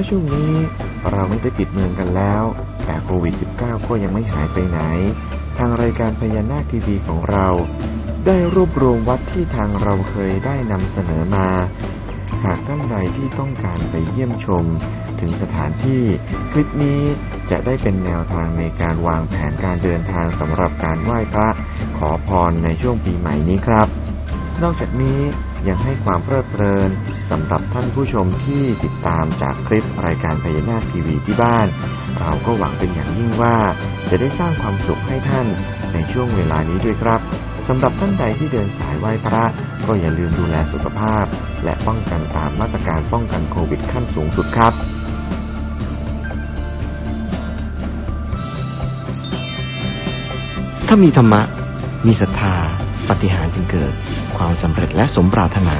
ว่าช่วงนี้เราไม่ได้ปิดเมืองกันแล้ว แต่โควิด -19 ก็ยังไม่หายไปไหน ทางรายการพญานาคทีวีของเรา ได้รวบรวมวัดที่ทางเราเคยได้นำเสนอมา หากท่านใดที่ต้องการไปเยี่ยมชม ถึงสถานที่ คลิปนี้จะได้เป็นแนวทางในการวางแผนการเดินทางสำหรับการไหว้พระ ขอพรในช่วงปีใหม่นี้ครับ นอกจากนี้ ยังให้ความเพลิดเพลินสำหรับท่านผู้ชมที่ติดตามจากคลิปรายการพญานาคทีวีที่บ้าน เราก็หวังเป็นอย่างยิ่งว่า จะได้สร้างความสุขให้ท่านในช่วงเวลานี้ด้วยครับสำหรับท่านใดที่เดินสายไหว้พระ ก็อย่าลืมดูแลสุขภาพ และป้องกันตามมาตรการป้องกันโควิดขั้นสูงสุดครับถ้ามีธรรมะ มีศรัทธา ปฏิหารจึงเกิด ความสำเร็จและสมปรารถนา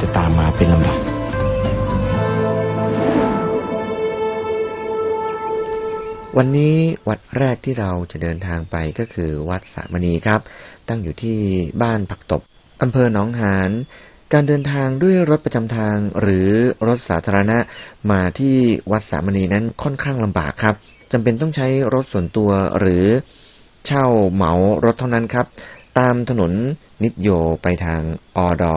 จะตามมาเป็นลำดับ วันนี้วัดแรกที่เราจะเดินทางไปก็คือวัดสามณีครับ ตั้งอยู่ที่บ้านผักตบอำเภอหนองหานการเดินทางด้วยรถประจำทางหรือรถสาธารณะมาที่วัดสามณีนั้นค่อนข้างลำบากครับจำเป็นต้องใช้รถส่วนตัวหรือเช่าเหมารถเท่านั้นครับ ตามถนนนิดโยไปทางอดอ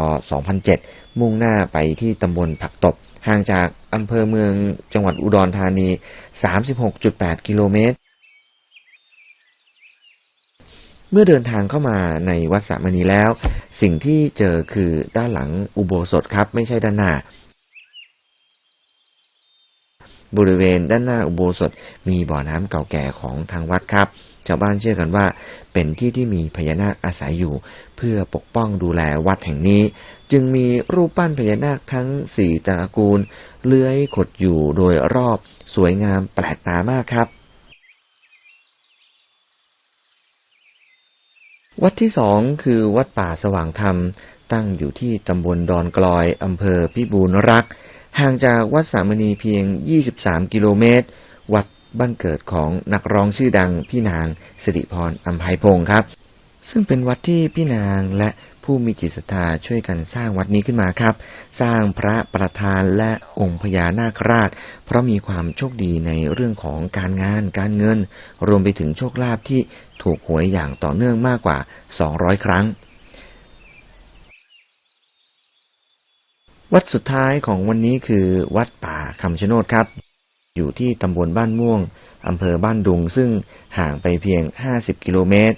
2007 มุ่งหน้าไปที่ตำบลผักตบ ห่างจากอำเภอเมืองจังหวัดอุดรธานี 36.8 กิโลเมตร เมื่อเดินทางเข้ามาในวัดสามณีแล้ว สิ่งที่เจอคือด้านหลังอุโบสถครับ ไม่ใช่ด้านหน้า บริเวณด้านหน้าอุโบสถมีบ่อน้ำเก่าแก่ของทางวัดครับ ชาวบ้านเชื่อกันว่า เป็นที่ที่มีพญานาคอาศัยอยู่ เพื่อปกป้องดูแลวัดแห่งนี้ จึงมีรูปปั้นพญานาคทั้งสี่ตระกูล เลื้อยขดอยู่โดยรอบ สวยงามแปลกตามากครับวัดที่สองคือวัดป่าสว่างธรรม ตั้งอยู่ที่ตำบลดอนกลอยอำเภอพิบูลรักษ์ ห่างจากวัดสามณีเพียง 23 กิโลเมตร วัดบ้านเกิดของนักร้องชื่อดังพี่นางสิริพรอัมภัยพงศ์ครับ ซึ่งเป็นวัดที่พี่นางและผู้มีจิตศรัทธาช่วยกันสร้างวัดนี้ขึ้นมาครับ สร้างพระประธานและองค์พญานาคราช เพราะมีความโชคดีในเรื่องของการงานการเงิน รวมไปถึงโชคลาภที่ถูกหวยอย่างต่อเนื่องมากกว่า 200 ครั้ง วัดสุดท้ายของวันนี้คือวัดป่าคำชะโนดครับ อยู่ที่ตำบลบ้านม่วงอำเภอบ้านดุง ซึ่งห่างไปเพียง 50 กิโลเมตร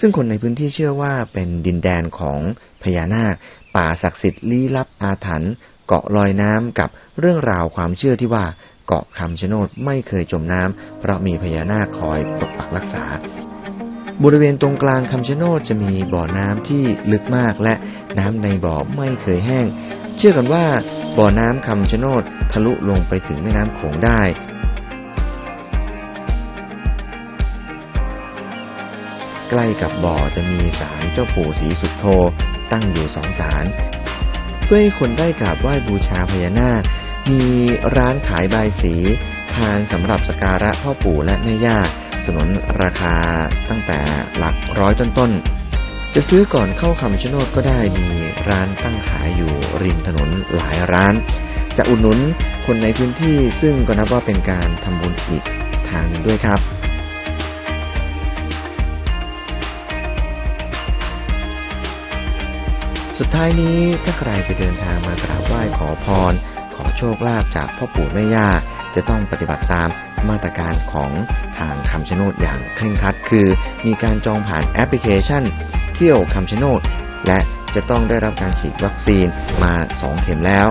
ซึ่งคนในพื้นที่เชื่อว่าเป็นดินแดนของพญานาค ป่าศักดิ์สิทธิ์ลี้ลับอาถรรพ์เกาะลอยน้ำกับเรื่องราวความเชื่อที่ว่าเกาะคำชะโนดไม่เคยจมน้ำเพราะมีพญานาคคอยปกปักรักษา บริเวณตรงกลางคำชะโนดจะมีบ่อน้ำที่ลึกมากและน้ำในบ่อไม่เคยแห้ง เชื่อกันว่าบ่อน้ำคำชะโนดทะลุลงไปถึงแม่น้ำโขงได้ ใกล้กับบ่อจะมีศาลเจ้าปู่ศรีสุโธตั้งอยู่สองศาลเพื่อให้คนได้กราบไหว้บูชาพญานาค มีร้านขายบายสีพานสำหรับสการะพ่อปู่และแม่ย่าสนนราคาตั้งแต่หลักร้อยต้นๆ จะซื้อก่อนเข้าคำชะโนดก็ได้มีร้านตั้งขายอยู่ริมถนนหลายร้าน จะอุดหนุนคนในพื้นที่ซึ่งก็นับว่าเป็นการทำบุญอีกทางหนึ่งด้วยครับสุดท้ายนี้ถ้าใครจะเดินทางมากราบไหว้ขอพร ขอโชคลาภจากพ่อปู่แม่ย่า จะต้องปฏิบัติตามมาตรการของทางคำชะโนดอย่างเคร่งครัด คือ มีการจองผ่านแอปพลิเคชัน เที่ยวคำชะโนด และจะต้องได้รับการฉีดวัคซีนมา 2 เข็มแล้ว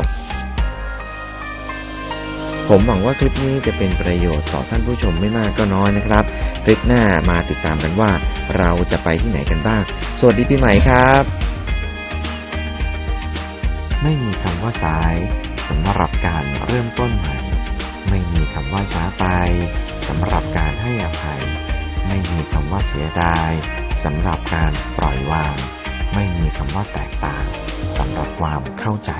ผมหวังว่าคลิปนี้จะเป็นประโยชน์ต่อท่านผู้ชมไม่มากก็น้อยนะครับ คลิปหน้ามาติดตามกันว่าเราจะไปที่ไหนกันบ้าง สวัสดีปีใหม่ครับ ไม่มีคำว่าสายสำหรับการเริ่มต้นใหม่ ไม่มีคำว่าช้าไปสำหรับการให้อภัย ไม่มีคำว่าเสียดาย สำหรับการปล่อยวาง ไม่มีคำว่าแตกต่างสำหรับความเข้าใจ